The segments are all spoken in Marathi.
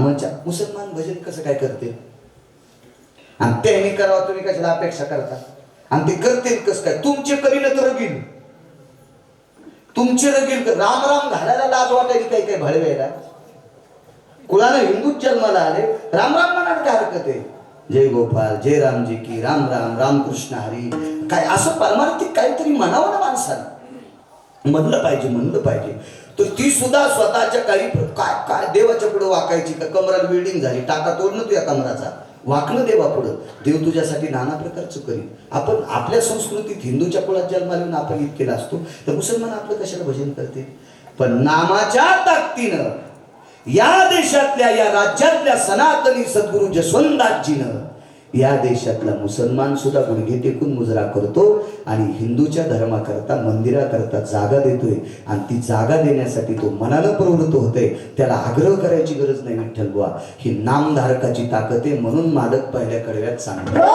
नामाच्या मुसलमान भजन कसं काय करते? आणि त्यांनी करावं तुम्ही कशाला अपेक्षा करता? आणि ते करतील कसं काय? तुमचे करील तर रगील तुमचे रगील राम राम घालायला लाज वाटायची काही काही भळवेला कुणाला हिंदूच जन्माला आले. राम राम म्हणाल काय हरकत आहे? जय गोपाल जय रामजी की राम राम रामकृष्ण हरी. काय असं परमार्थिक काहीतरी म्हणावं ना माणसानं म्हणलं पाहिजे म्हणलं पाहिजे. तर ती सुद्धा स्वतःच्या काही काय काय देवाच्या पुढे वाकायची का? कमराला बिल्डिंग झाली टाका तोडणं तुझ्या कमराचा. वाकणं देवा पुढं. देव तुझ्यासाठी नाना प्रकारचं करीन आपण आपल्या संस्कृतीत हिंदूच्या कुळात जन्माला येऊन आपण इतकेला असतो तर मुसलमान आपलं कशाला भजन करते? पण नामाच्या ताकदीनं या देशातल्या या राज्यातल्या सनातनी सद्गुरू जसवंतदासजीनं या देशातला मुसलमान सुद्धा गुडघे टेकून मुजरा करतो आणि हिंदूच्या धर्माकरता मंदिराकरता जागा देतोय आणि ती जागा देण्यासाठी तो मनानं प्रवृत्त होते त्याला आग्रह करायची गरज नाही विठ्ठल बुवा ही नामधारकाची ताकद आहे म्हणून मालक पहिल्या कडव्यात सांगतो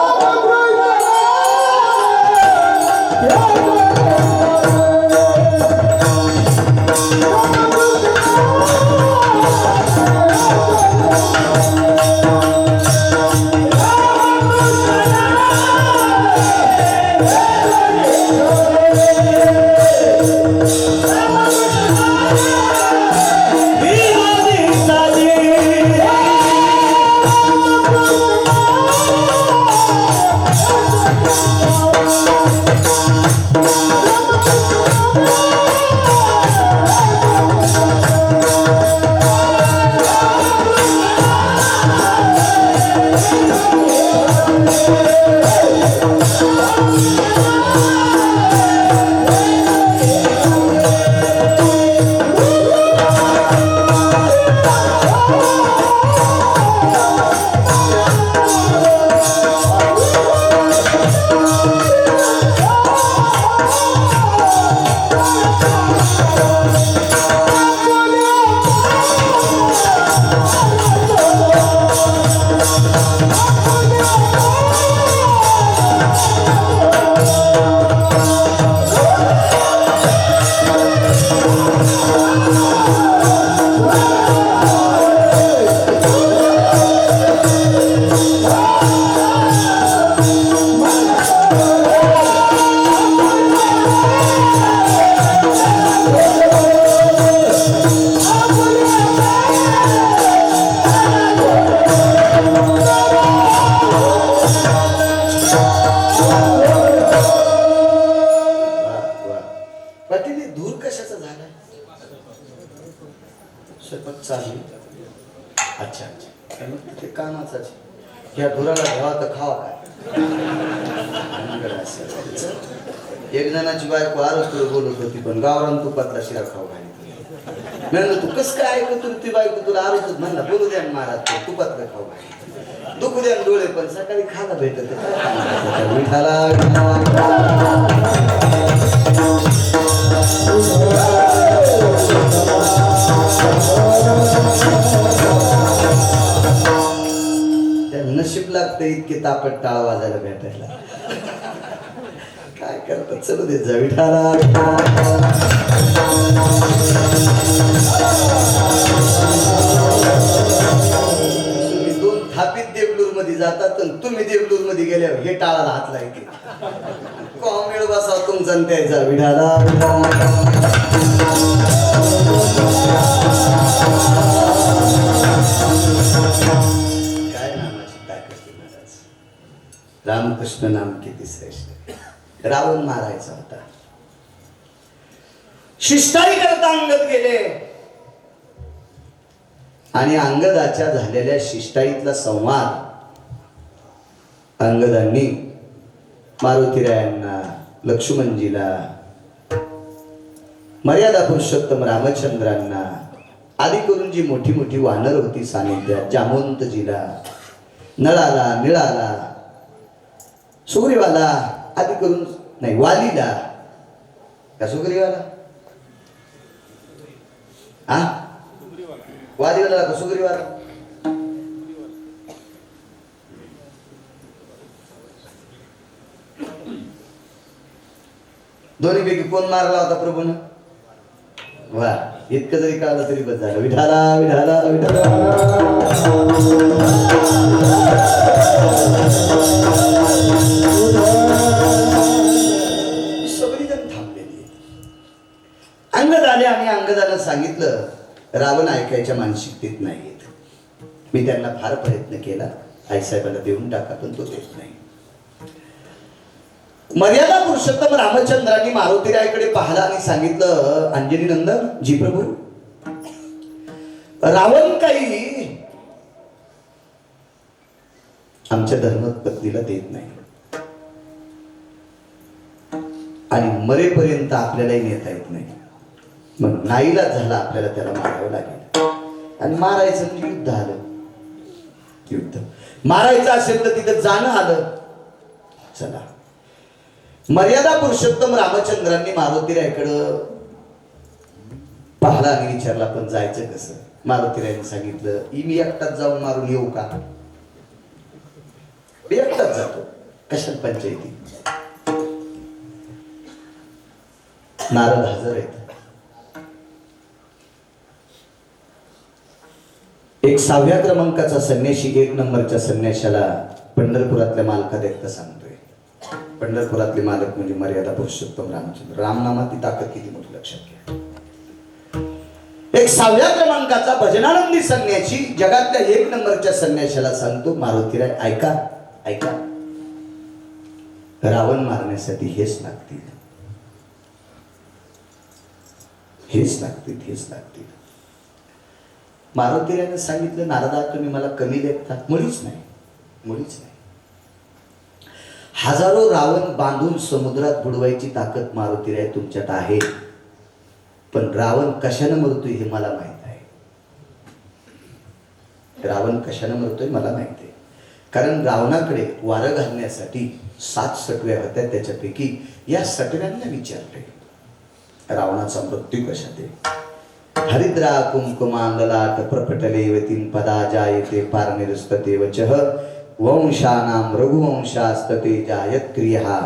स्वयंपाक चालू अच्छा अच्छा. ते? कामाचाच आहे. या धुराला घ्यावा तर खावा काय. एक जणाची बायको आरोग्य बोलत होती पण गावरान तुपातला शिरा खाऊ घाली म्हणलं तू कस काय ऐकत ती बायको? तुला आरोग्य म्हणला बोलू द्या महाराज ते तुपातलं खाऊ घाली दुखू द्या डोळे पण सकाळी खायला भेटत काय नशीब लागतं इतके तापट टाळा वाजायला भेटायला. काय करतात? चल दे जा मध्ये जातात आणि तुम्ही देवलूरमध्ये गेल्यावर हे टाळाला हात लायचे कॉमेड बसा तुमचा आणि त्याचा. विठाला रामकृष्ण नाम किती श्रेष्ठ रावण मारायचा होता. शिष्टाई करता अंगद गेले. आणि अंगदाच्या झालेल्या शिष्टाईतला संवाद अंगदांनी मारुतीरायांना लक्ष्मणजीला मर्यादा पुरुषोत्तम रामचंद्रांना आदी करून जी मोठी मोठी वानर होती सानिध्यात जामवंतजीला नळाला निळाला सुग्रीवाला आदी करून नाही वालीला का सुग्रीवाला हा वालीवाला का सुग्रीवाला दोन्हीपैकी कोण मारला होता प्रभून? वा इतकं जरी कळलं तरी बस झालं. विठाला विठाला सगळीजण थांबलेली अंगदाने आणि झालं सांगितलं रावण ऐकायच्या मानसिकतेत नाही येत मी त्यांना फार प्रयत्न केला. आईसाहेबाला देऊन टाका पण तो देत नाही. मर्यादा पुरुषोत्तम रामचंद्रांनी मारुतीरायकडे पाहिलं आणि सांगितलं अंजनी नंदन जी प्रभू रावण काही आमच्या धर्मपत्नीला देत नाही. आणि मरेपर्यंत आपल्यालाही नेता येत नाही. मग नाईला झाला आपल्याला त्याला मारावं लागेल. आणि मारायचं म्हणजे युद्ध आलं. युद्ध. मारायचं असेल तर तिथं जाणं आलं. चला. मर्यादा पुरुषोत्तम रामचंद्रांनी मारुतीरायकडं पाहला आणि विचारला पण जायचं कसं? मारुतीरायने सांगितलं "ई मी एकटाच जाऊन मारून येऊ का? मी एकटाच जातो. कशात पंचायती? नारद हजर आहेत. एक सहाव्या क्रमांकाचा संन्याशी एक नंबरच्या संन्याशाला पंढरपुरातल्या मालकात एकटा सांगतो पंढरपुरातले मालक म्हणजे मर्यादा पुरुषोत्तम रामचंद्र. रामनामाची ताकद किती मोठी लक्षात घ्या. एक सहाव्या क्रमांकाचा भजनानंदी संन्याशी जगातल्या एक नंबरच्या संन्याशाला सांगतो मारुतीराय ऐका ऐका. रावण मारण्यासाठी हेच लागतील. हेच लागतील हेच लागतील. मारुतीरायनं सांगितलं नारदा तुम्ही मला कमी लेखता मुळीच नाही मुळीच नाही. हजारो रावण बांधून समुद्रात बुडवायची ताकद मारुती राय तुमच्यात आहे. पण रावण कशानं मरतोय हे मला माहीत आहे. रावण कशानं मरतोय मला माहीत आहे. कारण रावणाकडे वारं घालण्यासाठी सात सटव्या होत्या त्याच्यापैकी या सटव्यांना विचारले. रावणाचा मृत्यू कशात आहे? हरिद्रा कुंकुमांगलाट प्रपटले वतीन पदा जायते पारनिरस्तते वचः वंशानाम रघुवंशास्तते जायत्रिया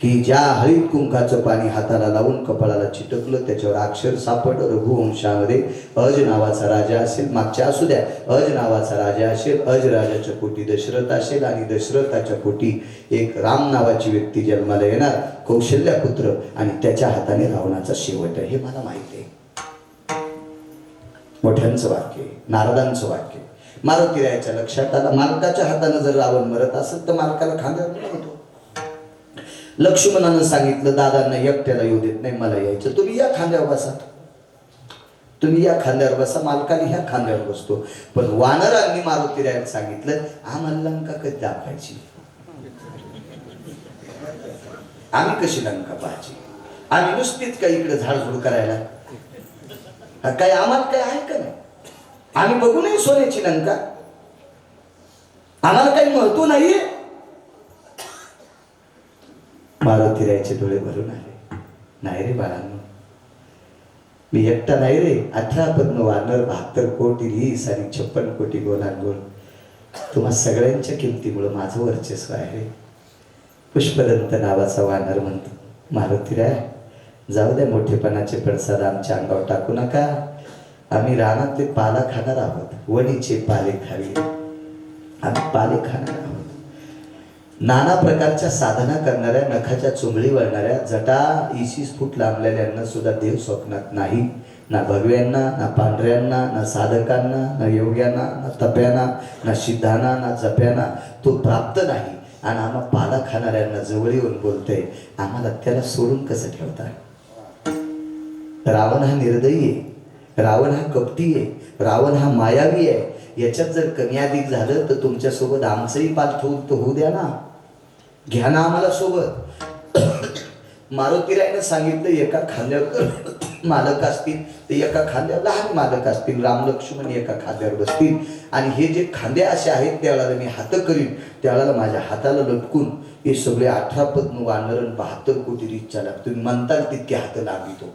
की ज्या हळीत कुंकाचं पाणी हाताला लावून कपाळाला चिटकलं त्याच्यावर अक्षर सापड रघुवंशामध्ये अज नावाचा राजा असेल मागच्या असू द्या अज नावाचा राजा असेल अज राजाच्या पोटी दशरथ असेल आणि दशरथाच्या पोटी एक राम नावाची व्यक्ती जन्माला येणार कौशल्या पुत्र आणि त्याच्या हाताने रावणाचा शेवट आहे. हे मला माहिती आहे. मोठ्यांचं वाक्य नारदांचं वाक्य मारुती मारुतीरायाच्या लक्षात आला. मालकाच्या हातानं जर रावण मरत असेल तर मालकाला खांद्यावर होतो लक्ष्मणानं सांगितलं दादांना एकट्याला येऊ देत नाही मला यायचं. तुम्ही या खांद्यावर बसा. तुम्ही या खांद्यावर बसा मालकाने ह्या खांद्यावर बसतो. पण वानरांनी मारुतीरायाला सांगितलं आम्हाला लंका कधी दाखवायची? आम्ही कशी लंका पाहायची? आम्ही नुसतीच काही इकडे झाडझुड करायला. काय आम्हाला काय आहे का नाही? आम्ही बघू नये सोन्याची लंका. आम्हाला काही महत्त्व नाहीये. मारुतीरायचे डोळे भरून आले. नाही रे बाळांनो. मी एकटा नाही रे. अठरा पद्म वानर बहात्तर कोटी रीस आणि छप्पन कोटी गोलांगोल तुम्हा सगळ्यांच्या किमतीमुळं माझं वर्चस्व आहे. रे पुष्पदंत नावाचा वानर म्हणतो. मारुतीराय जाऊ द्या मोठेपणाचे पडसाद आमच्या अंगावर टाकू नका. आम्ही रानातले पाला खाणार आहोत वणीचे पाले खावी. आम्ही पाले खाणार आहोत. नाना प्रकारच्या साधना करणाऱ्या नखाच्या चुंबळी वळणाऱ्या जटा इशीस फूट लांबलेल्यांना सुद्धा देव स्वप्नात नाही. ना भगव्यांना ना पांढऱ्यांना ना साधकांना ना योग्यांना ना तप्यांना ना सिद्धांना ना जप्यांना तो प्राप्त नाही. आणि आम्हा पाला खाणाऱ्यांना जवळ येऊन बोलतोय आम्हाला त्याला सोडून कसं ठेवता? रावण हा निर्दयी आहे. रावण हा कपटी आहे रावण हा मायावी आहे. याच्यात जर कमी अधिक झालं तर तुमच्यासोबत आमचंही पालथ तर होऊ द्या ना. घ्या ना आम्हाला सोबत. मारुतीरायनं सांगितलं एका खांद्यावर मालक असतील तर एका खांद्यावर लहान मालक असतील राम लक्ष्मण एका खांद्यावर बसतील. आणि हे जे खांदे असे आहेत त्यावेळेला मी हात करीन. त्यावेळेला माझ्या हाताला लटकून हे सगळे अठरा पद्म वानरण बहात्तर कोटी रिक्षा लागतो तुम्ही म्हणताल तितके हात लावितो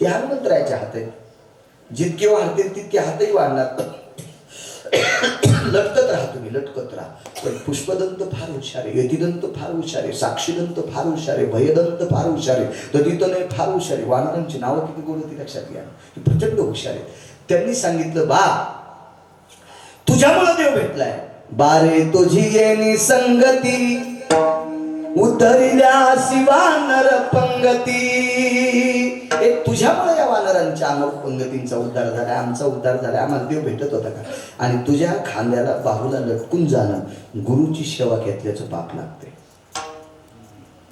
ते हनुमंतरायचे हात आहेत. जितके वाढतील तितके हातही वाढणार. लटकत राहा तुम्ही लटकत राहा. पण पुष्पदंत फार हुशार आहे यतिदंत फार हुशार आहे साक्षीदंत फार हुशार आहे भयदंत फार हुशार आहे ददितनय फार हुशार आहे. वानरांची नावं किती गोड होती लक्षात घ्या. प्रचंड हुशार आहे त्यांनी सांगितलं बा तुझ्यामुळं देव भेटलाय. बारे तुझी येणी संगती. उतरल्या शिवानर पंगती. एक तुझ्यामुळे या वानरांच्या अमोल पंगतींचा उद्धार झाला आमचा उद्धार झाला आम्हाला देव भेटत होता का? आणि तुझ्या खांद्याला बाहूला लटकून जाणं गुरुची सेवा घेतल्याचं पाप लागते.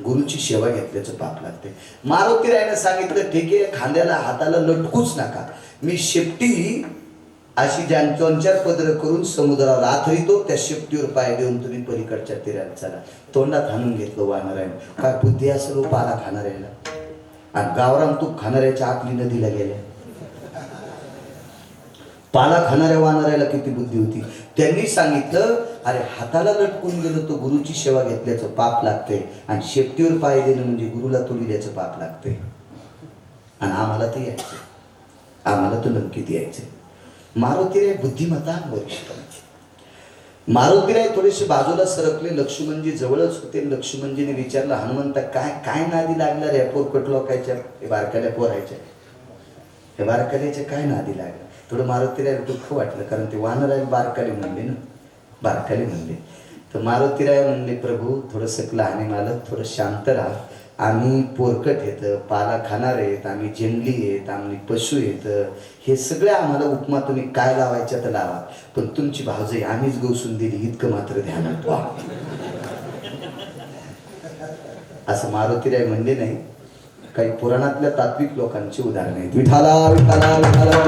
गुरुची सेवा घेतल्याचं पाप लागते. मारुती रायनं सांगितलं ठीक आहे खांद्याला हाताला लटकूच नका. मी शेपटी अशी ज्या दोन चार पदर करून समुद्रावर आथरितो त्या शेपटीवर पाय देऊन तुम्ही पलीकडच्या तीराला चला. तोंडात हाणून घेतलं वानरायनं काय बुद्धी असेल हो पाला खाणाऱ्याला? आणि गावराम तूप खाणाऱ्याच्या आपली नदीला गेल्या. पाला खाणाऱ्या वानरायला किती बुद्धी होती? त्यांनी सांगितलं अरे हाताला लटकून गेलं तो गुरुची सेवा घेतल्याचं पाप लागते आणि शेपटीवर पाय देणं म्हणजे गुरुला तुली द्यायचं पाप लागते आणि आम्हाला ते यायचं. आम्हाला तो नक्कीच यायचं. मारुतीराय बुद्धिमत्ता वरिष्ठ मारुतीराय थोडेसे बाजूला सरकले लक्ष्मणजी जवळच होते. लक्ष्मणजीने विचारलं हनुमंता काय काय नादी लागला रे पोरकट लोकांच्या हे बारकाल्या पोरायच्या हे बारकाल्याच्या काय नादी लागलं थोडं मारुतीराय दुःख वाटलं कारण ते वानराय बारकाले म्हणले ना बारकाले म्हणले. तर मारुतीराय म्हणले प्रभू थोडंसं लहाने मालक थोडं शांत राहा. आम्ही पोरकट येतं पाला खाणार आहेत आम्ही जंगली आहेत आम्ही पशु येतं हे सगळे आम्हाला उपमा तुम्ही काय लावायच्या तर लावा. पण तुमची भावजई आम्हीच गोसून दिली इतकं मात्र ध्यानात वा. असं मारुतीराय म्हणले नाही काही पुराणातल्या तात्विक लोकांची उदाहरण आहेत. विठाला विठाला विठाला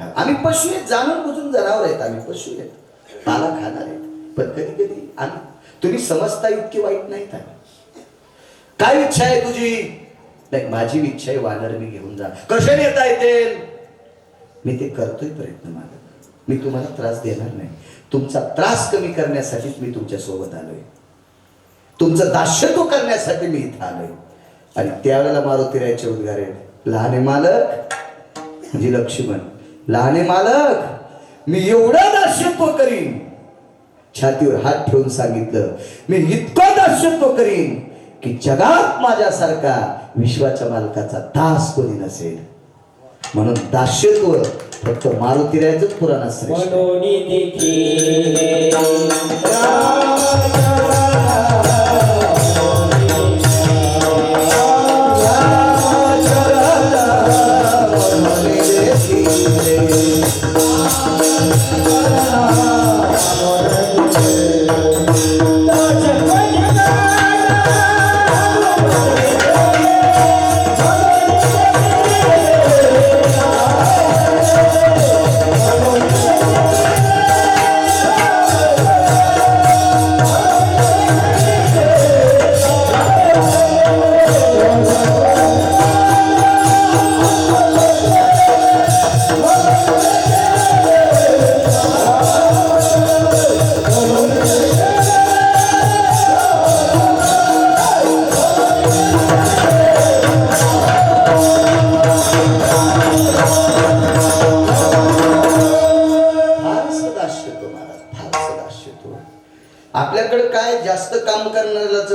आम्ही पशु आहेत जाणून बुजून जनावर आहेत आम्ही पशु आहेत. पाला खाणार आहेत. पण कधी कधी आम्ही तुम्ही समजता इतके वाईट नाहीत आम्ही. काय इच्छा आहे तुझी? नाही माझी इच्छा आहे वानर मी घेऊन जा. कसे नेता येतील? मी ते करतोय प्रयत्न माझा मी तुम्हाला त्रास देणार नाही. तुमचा त्रास कमी करण्यासाठीच मी तुमच्यासोबत आलोय. तुमचं दास्यत्व करण्यासाठी मी इथं आलोय. आणि त्यावेळेला मारुतीरायचे उद्गार आहेत. लहाने मालक म्हणजे लक्ष्मण. लहाने मालक मी एवढं दास्यत्व करीन. छातीवर हात ठेवून सांगितलं मी इतकं दास्यत्व करीन की जगात माझ्यासारखा विश्वाच्या मालकाचा दास कोणी नसेल. म्हणून दास्यत्व फक्त मारुतीरायचंच पुराण असेल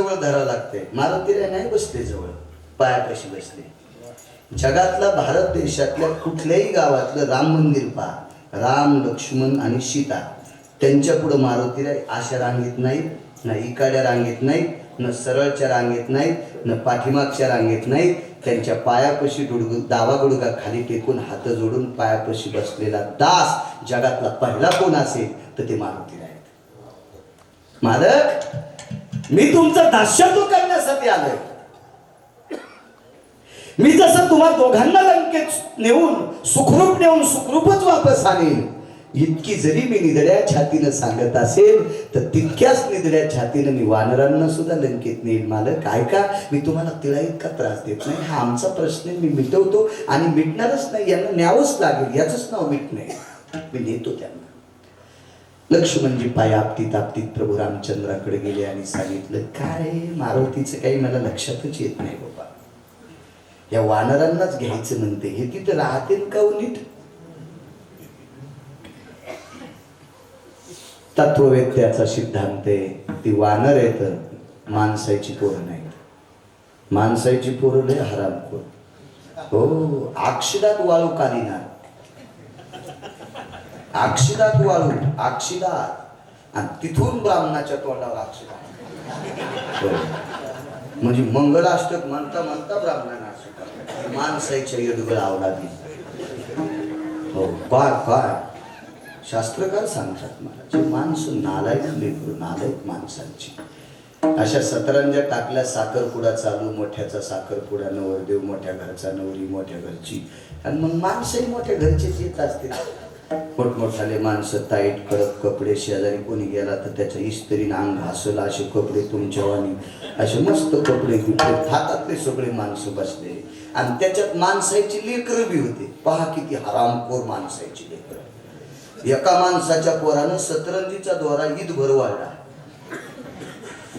जवळ धरा लागते. मारुतीला नाही बसते जवळ. पायापाशी बसते. जगातला भारत देशातल्या कुठल्याही गावातलं राम मंदिर पहा. राम लक्ष्मण आणि सीता. त्यांच्या पुढं मारुतीला अशा रांगेत नाहीत ना इकाड्या रांगेत नाहीत न सरळच्या रांगेत नाहीत न पाठीमागच्या रांगेत नाहीत. त्यांच्या पायापशी गुडगु दावा गुडगा खाली टेकून हात जोडून पायापशी बसलेला दास जगातला पहिला कोण असेल तर ते मारुतीला आहेत. मालक मी तुमचं दास्यत्व करण्यासाठी आलोय. मी जसं तुम्हा दोघांना लंकेत नेऊन सुखरूप नेऊन सुखरूपच वापस आणेन इतकी जरी मी निधड्या छातीनं सांगत असेल तर तितक्याच निधड्या छातीनं मी वानरांना सुद्धा लंकेत नेईल काय का मी तुम्हाला तिला इतका त्रास देत नाही. हा आमचा प्रश्न मी मिटवतो आणि मिटणारच नाही. यांना न्यावंच लागेल. याचंच नाव मिटणे. मी नेतो त्यांना. लक्ष्मणजी पाय आपतीत आपटीत प्रभू रामचंद्राकडे गेले आणि सांगितलं काय मारुतीचं काही मला लक्षातच येत नाही बाबा. या वानरांनाच घ्यायचं म्हणते हे तिथं राहतील का उनीट तत्ववेत्याचा सिद्धांत आहे ती वानर आहे तर माणसाची पोरं नाहीत. माणसाची पोरं लय हरामखोर. हो अक्षरात वाळू कालिनार अक्षिदात वाळू अक्षिदात आणि तिथून ब्राह्मणाच्या तोंडावर अक्षिदात म्हणजे मंगलाष्टक म्हणता म्हणता ब्राह्मणांना असं माणसाच्या यदुगळ अवलादी हो फार फार. शास्त्रकार सांगतात मला माणसं नालायक लेकरू नालायक माणसांची. अशा सतरंजा टाकल्या साखरपुडा चालू मोठ्याचा साखरपुडा नवरदेव मोठ्या घरचा नवरी मोठ्या घरची. आणि मग माणसंही मोठ्या घरचीच येत असतील. मोठमोठाले माणसं ताईट कडक कपडे शेजारी कोणी गेला तर त्याच्या इस्त्रीनं अंग घासल असे कपडे तुमच्यावानी असे मस्त कपडे बिपडे हातातले सगळे माणसं बसले. आणि त्याच्यात माणसाची लेकरं बी होते. पहा किती हरामखोर माणसाची लेकरं. एका माणसाच्या पोरानं सतरंजीचा द्वारा ईद भरवाडला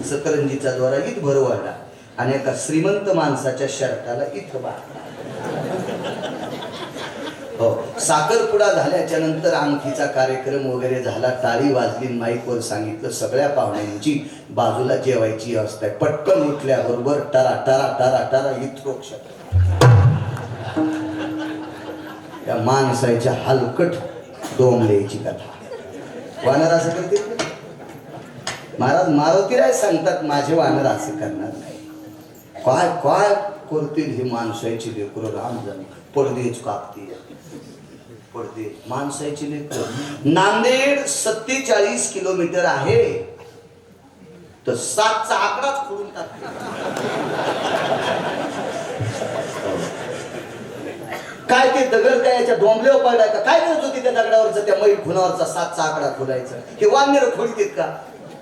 सतरंजीचा द्वारा ईद भरवाडला आणि एका श्रीमंत माणसाच्या शर्टाला इथं बांधला. हो. साखरपुडा झाल्याच्यानंतर अंगठीचा कार्यक्रम वगैरे झाला. टाळी वाजली माईकवर सांगितलं. सगळ्या पाहुण्यांची बाजूला जेवायची असते आहे. पटकन उठल्याबरोबर टरा टरा टरा टरा इथरोक्ष त्या माणसाच्या हलकट डोंबल्याची कथा. वानर असं करते महाराज मारुतीराय सांगतात माझे वानर असं करणार नाही. काय काय करतील ही माणसाची लेकरं राम पडदेच कापतील पडदे. माणसाची लेकर. नांदेड सत्तेचाळीस किलोमीटर आहे. तर सातचा आकडाच फोडून टाकते. काय ते दगड काय याच्या डोंबल्यावर पडलाय का? काय करत होती त्या दगडावरचा त्या मैल खुनावरचा सातचा आकडा खोलायचा? हे वानर खोडतेत का?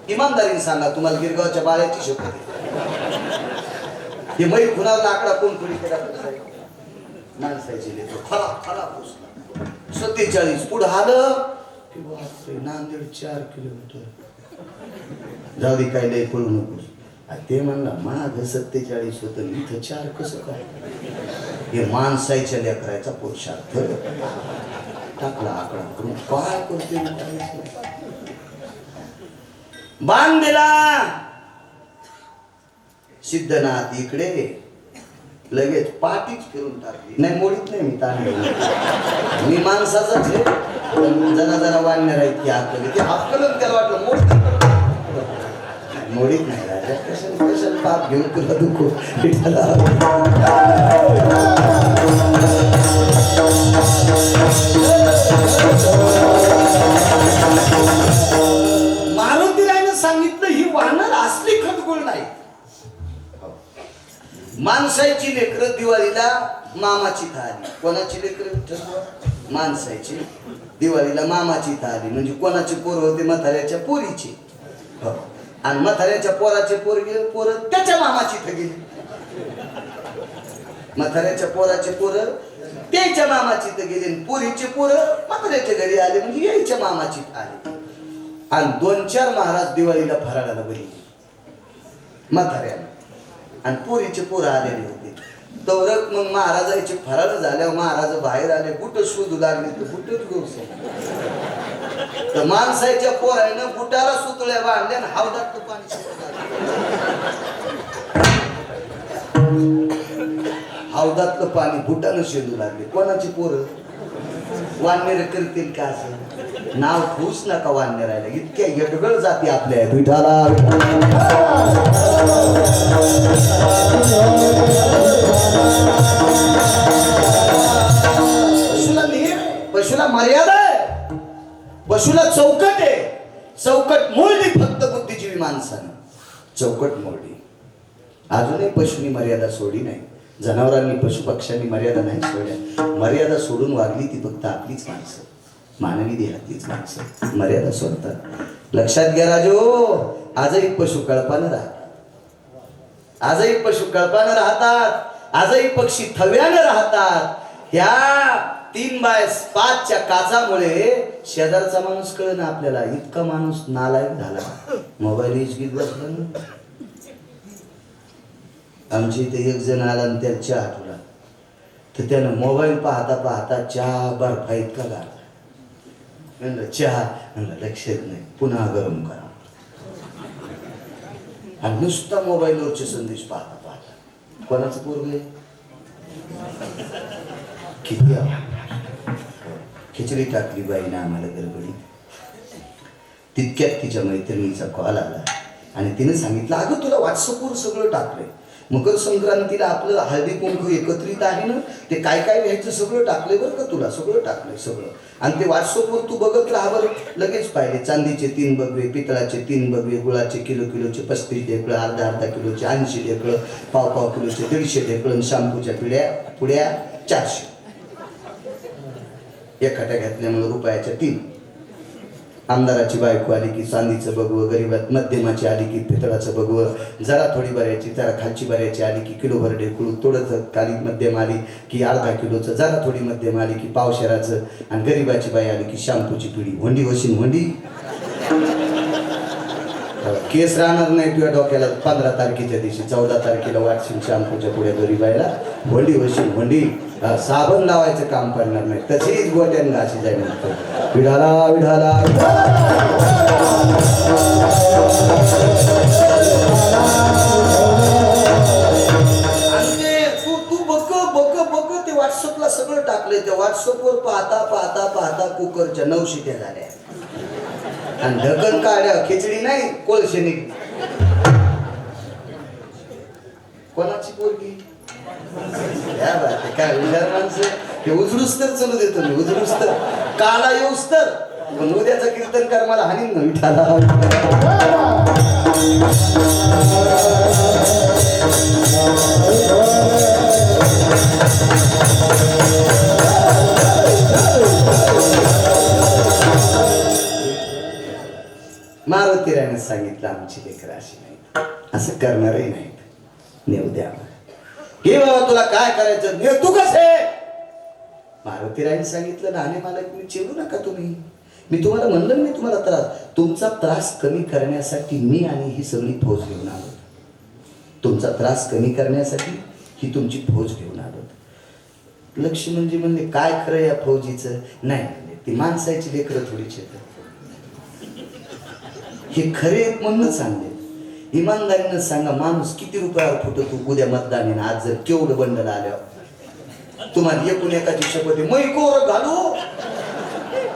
इमानदारीने सांगा तुम्हाला गिरगावच्या बाळ्याची शपथ हे मै खुनावरला आकडा कोण खुली केला माणसाची लेकर खरा खरा पोचला सत्तेचाळीस. पुढं आलं. की बापरे नांदेड चार किलोमीटर. जाऊ दे काय लय पळू नकोस. ते म्हणला माग सत्तेचाळीस होतं इथं चार कसं काय? हे माणसाईच्या लेकराचा पुरुषार्थ. टाकला आकडा करून. काय करते बांध दिला सिद्धनाथ इकडे. लगेच पाठीच फिरून टाकली. नाही मोडीत नाही मी ताण मी माणसाचाच आहे. पण जरा जरा वाढणार आहे की हाकल ते हाकलून त्याला वाटलं मोडीत मोडीत नाही राजा कशाला कशाला पाप घेऊन तुला दुखू? माणसाची लेकरं दिवाळीला मामाची थाली. कोणाची लेकरं? माणसाची. दिवाळीला मामाची थाली. म्हणजे कोणाची पोर होते? म्हाताऱ्याच्या पोरीची. हो. आणि म्हाताऱ्याच्या पोराचे पोर गेले पोरं त्याच्या मामाची इथं गेली. म्हाताऱ्याच्या पोराचे पोरं त्याच्या मामाची इथं गेले आणि पोरीचे पोरं म्हाताऱ्याच्या घरी आले म्हणजे यायच्या मामाची आले. आणि दोन चार महाराज दिवाळीला फराळाला बरी. म्हाताऱ्याला आणि पोरीचे पोरं आलेले होते. दौरक मग महाराजाचे फराळ झाल्यावर महाराज बाहेर आले बुट शोधू लागले तर बुटच घेऊ तर माणसाच्या पोरानं बुटाला सुतळ्या बांधल्या आणि हौदात तो पाणी हावदातलं पाणी बुटानं शेदू लागले. कोणाची पोरं? वानर करतील का असं? नाव ठूस नका वानरायला इतक्या यडगळ जाती आपल्या विठाला पशुला नीर पशुला मर्यादा आहे. पशुला चौकट आहे. चौकट मोडली फक्त बुद्धिजीवी माणसानं. चौकट मोडली अजूनही पशुनी मर्यादा सोडली नाही. जनावरांनी पशुपक्ष्यांनी मर्यादा नाही सोडल्या. मर्यादा सोडून वागली ती फक्त आपलीच माणसं. मानवी देहातीच माणसं मर्यादा सोडतात. लक्षात घ्या राजो आजही पशु कळपानं राहतात. आजही पशु कळपानं राहतात. आजही पक्षी थव्यानं राहतात. ह्या तीन बाय पाचच्या काचामुळे शेजारचा माणूस कळना आपल्याला इतका माणूस नालायक झाला. मोबाईल हिचकीत बसला ना. आमच्या इथे एक जण आला आणि त्या चहा तुला तर त्यानं मोबाईल पाहता पाहता चहा बर्फा इतका गाळला म्हणलं चहा. म्हणलं लक्षात नाही. पुन्हा गरम करा. आणि नुसता मोबाईलवरचे संदेश पाहता पाहता. कोणाचं पोरग आहे? किती खिचडी टाकली बाईनं आम्हाला गडबडीत. तितक्यात तिच्या मैत्रिणीचा कॉल आला. आणि तिने सांगितलं अगं तुला व्हॉट्सअपवर सगळं टाकलंय. मकर संक्रांतीला आपलं हळदी कुंकू एकत्रित आहे ना ते काय काय घ्यायचं सगळं टाकलंय बरं का तुला? सगळं टाकलंय सगळं. आणि ते व्हॉट्सअपवर तू बघत राहा लगेच पाहिले चांदीचे तीन बगवे पितळाचे तीन बगवे गुळाचे किलो किलोचे पस्तीस ढेकळं अर्धा अर्धा किलोचे ऐंशी ढेकळं पाव पाव किलोचे दीडशे ढेकळं आणि शॅम्पूच्या पिढ्या पुढ्या चारशे. एखाद्या घातल्यामुळे रुपयाच्या तीन. आमदाराची बायको आली की चांदीचं बघवं गरीबात मध्यमाची आली की पितळाचं बघवं जरा थोडी बऱ्याची जरा खालची बऱ्याची आली की किलोभर ढेकळू थोडंसं काली मध्यम आली की अर्धा किलोचं जरा थोडी मध्यम आली की पावशेराचं आणि गरीबाची बाई आली की शॅम्पूची पिढी होंडी वशीन होंडी. केस राहणार नाही तुझ्या डोक्याला पंधरा तारखेच्या दिवशी चौदा तारखेला वाटशील शॅम्पूच्या पुढे गरीबाईला होंडी होशील होंडी साबण लावायचं काम पडणार नाही. तशीच गोट्यांना अशी जाईल विढाला विढाला तू तू बघ बघ बघ ते व्हॉट्सअपला सगळं टाकलंय. त्या व्हॉट्सअपवर पाहता पाहता पाहता कुकरच्या नऊ त्या झाल्या. आणि ढकन काढ्या खिचडी नाही कोळशे निघ कोणाची पोरगी? काय हुशार माणसं हे उजडूस तर चलू देतो मी उजडूस तर. काला येऊस तर. पण उद्याचं कीर्तन कर मला हानीन ना विठाला. मारुती रायनं सांगितलं आमची लेकर अशी नाही असं करणारही नाहीत. नेऊ द्या हे बाबा तुला काय करायचं? ने तू कसे? मारुती रायने सांगितलं नाणे मला मी चिरू नका तुम्ही. मी तुम्हाला म्हणलं मी तुम्हाला त्रास. तुमचा त्रास कमी करण्यासाठी मी आणि ही सगळी फौज घेऊन आलो तुमचा त्रास कमी करण्यासाठी ही तुमची फौज घेऊन आलो लक्ष म्हणजे म्हणजे काय खरं या फौजीचं? नाही ती माणसाची लेकरं थोडीच आहेत. हे खरे म्हणूनच सांगले. इमानदारीनं सांगा माणूस किती रुपयावर फुटतो उद्या मतदान आहे आज जर केवढं बंडल आल्यावर तुम्हाला एकूण एकाची शपथ आहे. मै कोर घालू?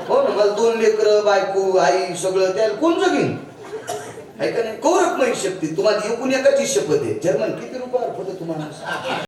हो ना मला दोन लेकर बायको आई सगळं त्याला कोण जगीन? ऐका नाही कोरक मै शक्ती तुम्हाला एकूण एकाची शपथ आहे. जर्मन किती रुपयावर फुटत तुम्हाला